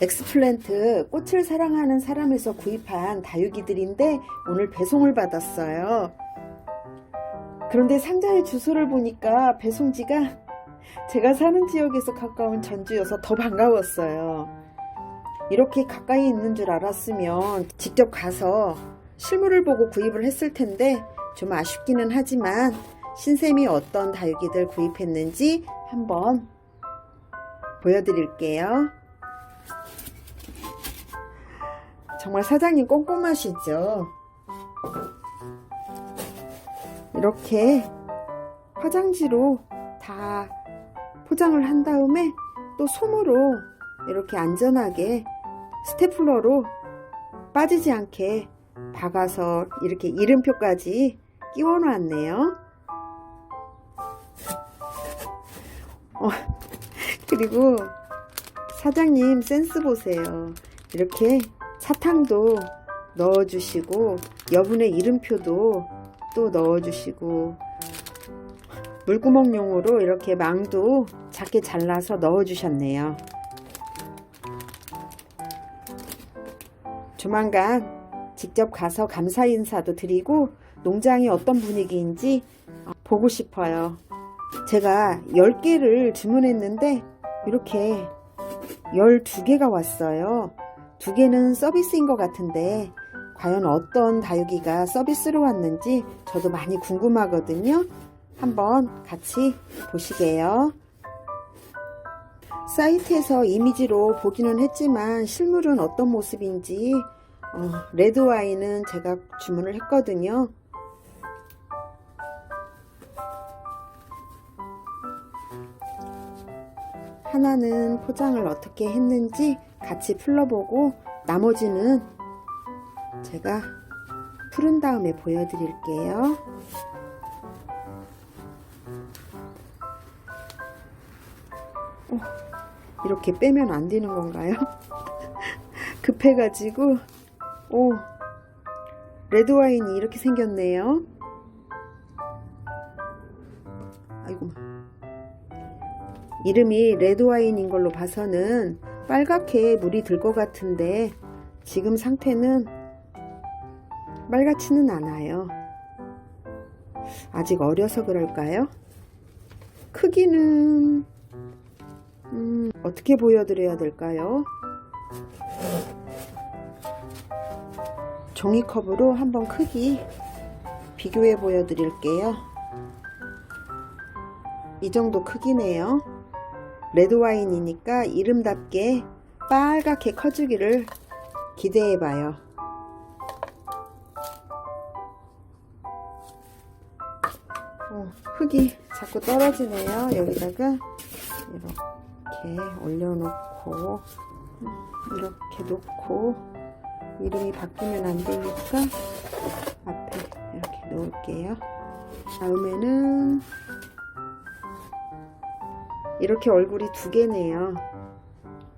엑스플랜트 꽃을 사랑하는 사람에서 구입한 다육이들인데 오늘 배송을 받았어요. 그런데 상자의 주소를 보니까 배송지가 제가 사는 지역에서 가까운 전주여서 더 반가웠어요. 이렇게 가까이 있는 줄 알았으면 직접 가서 실물을 보고 구입을 했을 텐데 좀 아쉽기는 하지만 신쌤이 어떤 다육이들 구입했는지 한번 보여드릴게요. 정말 사장님 꼼꼼하시죠? 이렇게 화장지로 다 포장을 한 다음에 또 솜으로 이렇게 안전하게 스테플러로 빠지지 않게 박아서 이렇게 이름표까지 끼워 놨네요. 어, 그리고 사장님 센스 보세요. 이렇게 사탕도 넣어주시고 여분의 이름표도 또 넣어주시고 물구멍용으로 이렇게 망도 작게 잘라서 넣어주셨네요. 조만간 직접 가서 감사 인사도 드리고 농장이 어떤 분위기인지 보고 싶어요. 제가 10개를 주문했는데 이렇게 12개가 왔어요. 두 개는 서비스인 것 같은데 과연 어떤 다육이가 서비스로 왔는지 저도 많이 궁금하거든요. 한번 같이 보시게요. 사이트에서 이미지로 보기는 했지만 실물은 어떤 모습인지 어, 레드 와인은 제가 주문을 했거든요. 하나는 포장을 어떻게 했는지 같이 풀러보고 나머지는 제가 풀은 다음에 보여드릴게요. 어, 이렇게 빼면 안 되는 건가요? 급해가지고, 오, 레드 와인이 이렇게 생겼네요. 아이고, 이름이 레드 와인인 걸로 봐서는 빨갛게 물이 들 것 같은데, 지금 상태는 빨갛지는 않아요. 아직 어려서 그럴까요? 크기는 음, 어떻게 보여드려야 될까요? 종이컵으로 한번 크기 비교해 보여드릴게요. 이 정도 크기네요. 레드와인이니까 이름답게 빨갛게 커주기를 기대해 봐요. 어, 흙이 자꾸 떨어지네요. 여기다가 이렇게 올려놓고 음, 이렇게 놓고 이름이 바뀌면 안 되니까 앞에 이렇게 놓을게요. 다음에는 이렇게 얼굴이 두 개네요.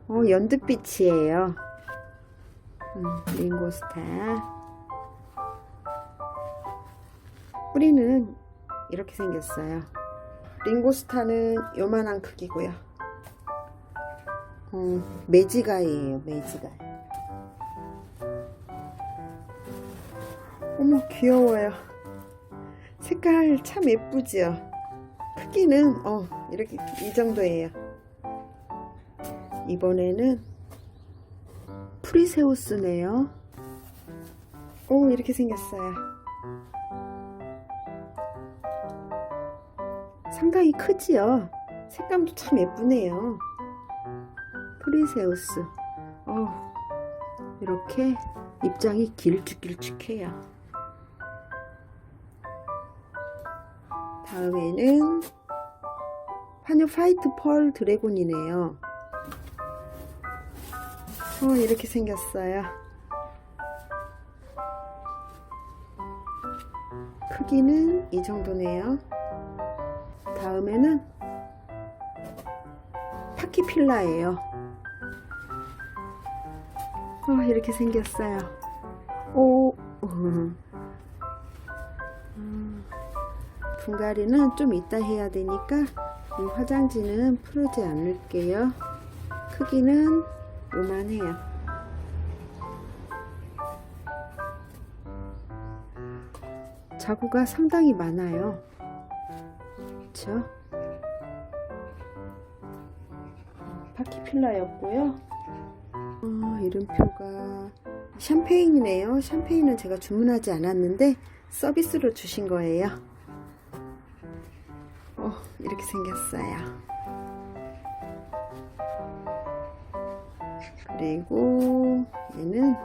어, 연두빛이에요. 음, 링고스타. 뿌리는 이렇게 생겼어요. 링고스타는 요만한 크기고요. 음, 매지가이에요, 매지가. 어머, 귀여워요. 색깔 참 예쁘죠? 크기는, 어, 이렇게, 이 정도예요. 이번에는 프리세우스네요. 오, 이렇게 생겼어요. 상당히 크지요? 색감도 참 예쁘네요. 프리세우스. 어, 이렇게 입장이 길쭉길쭉해요. 다음에는 파녀 화이트 펄 드래곤이네요. 어, 이렇게 생겼어요. 크기는 이 정도네요. 다음에는 파키필라예요. 어, 이렇게 생겼어요. 오, 음. 음, 분갈이는 좀 이따 해야 되니까 이 화장지는 풀지 않을게요. 크기는 요만해요. 자구가 상당히 많아요. 그쵸? 파키필라였고요. 어, 이름표가 샴페인이네요. 샴페인은 제가 주문하지 않았는데 서비스로 주신 거예요. 어, 이렇게 생겼어요. 그리고 얘는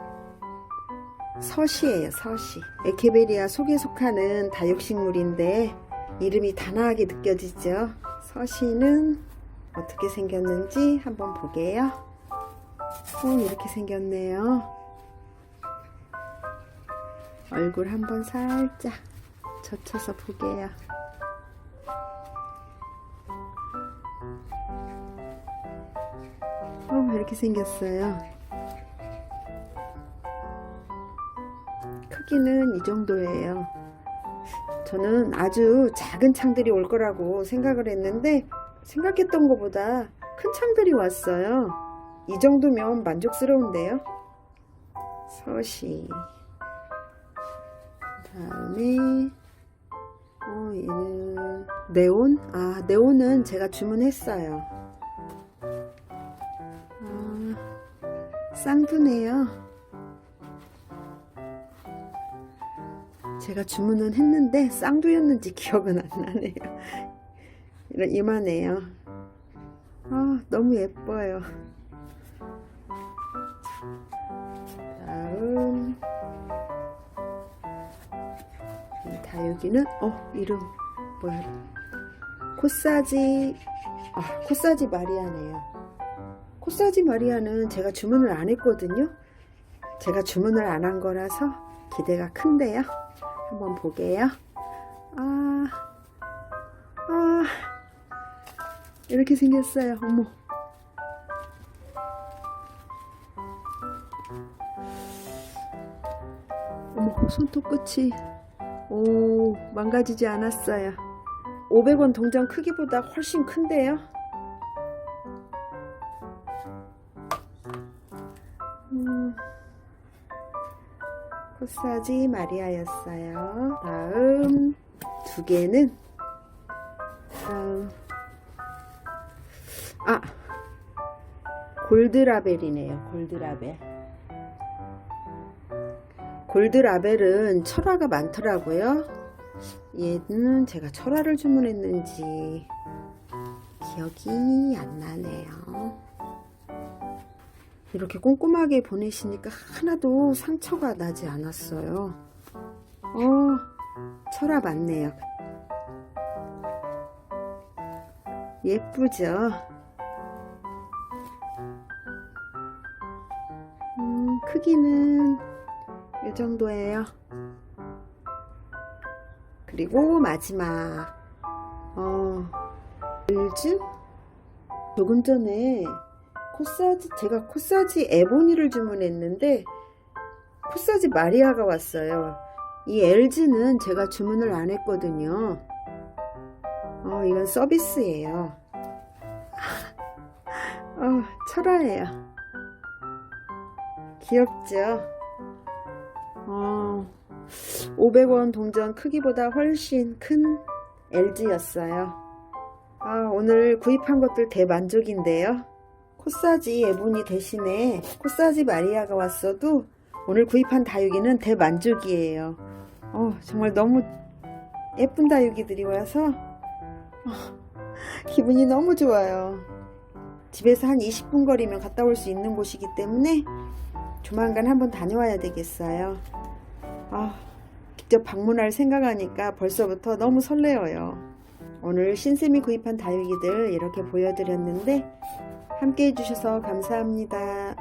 서시예요, 서시. 에케베리아 속에 속하는 다육식물인데 이름이 단아하게 느껴지죠? 서시는 어떻게 생겼는지 한번 보게요. 어, 이렇게 생겼네요. 얼굴 한번 살짝 젖혀서 보게요. 이렇게 생겼어요. 크기는 이 정도예요. 저는 아주 작은 창들이 올 거라고 생각을 했는데 생각했던 것보다 큰 창들이 왔어요. 이 정도면 만족스러운데요. 서시. 다음에 어 얘는 네온? 아 네온은 제가 주문했어요. 쌍두네요. 제가 주문은 했는데 쌍두였는지 기억은 안 나네요. 이런 이만해요. 아 너무 예뻐요. 다음 이 다육이는 어 이름 뭐야? 코사지 아 코사지 마리아네요. 코사지 마리아는 제가 주문을 안 했거든요. 제가 주문을 안 한 거라서 기대가 큰데요. 한번 보게요. 아, 아, 이렇게 생겼어요. 어머. 어머, 손톱 끝이, 오, 망가지지 않았어요. 500원 동전 크기보다 훨씬 큰데요. 코사지 마리아였어요. 다음 두 개는 다음 아 골드라벨이네요. 골드라벨. 골드라벨은 철화가 많더라고요. 얘는 제가 철화를 주문했는지 기억이 안 나네요. 이렇게 꼼꼼하게 보내시니까 하나도 상처가 나지 않았어요. 어, 철화 맞네요. 예쁘죠? 음, 크기는 이 정도예요. 그리고 마지막, 어, 을즈? 조금 전에 코사지 제가 코사지 에보니를 주문했는데 코사지 마리아가 왔어요. 이 LG는 제가 주문을 안 했거든요. 어, 이건 서비스예요. 어, 철화예요. 귀엽죠? 어, 500원 동전 크기보다 훨씬 큰 LG였어요. 아, 오늘 구입한 것들 대만족인데요. 코사지 에보니 대신에 코사지 마리아가 왔어도 오늘 구입한 다육이는 대만족이에요. 어, 정말 너무 예쁜 다육이들이 와서 어, 기분이 너무 좋아요. 집에서 한 20분 거리면 갔다 올 수 있는 곳이기 때문에 조만간 한번 다녀와야 되겠어요. 아, 직접 방문할 생각하니까 벌써부터 너무 설레어요. 오늘 신쌤이 구입한 다육이들 이렇게 보여드렸는데 함께 해주셔서 감사합니다.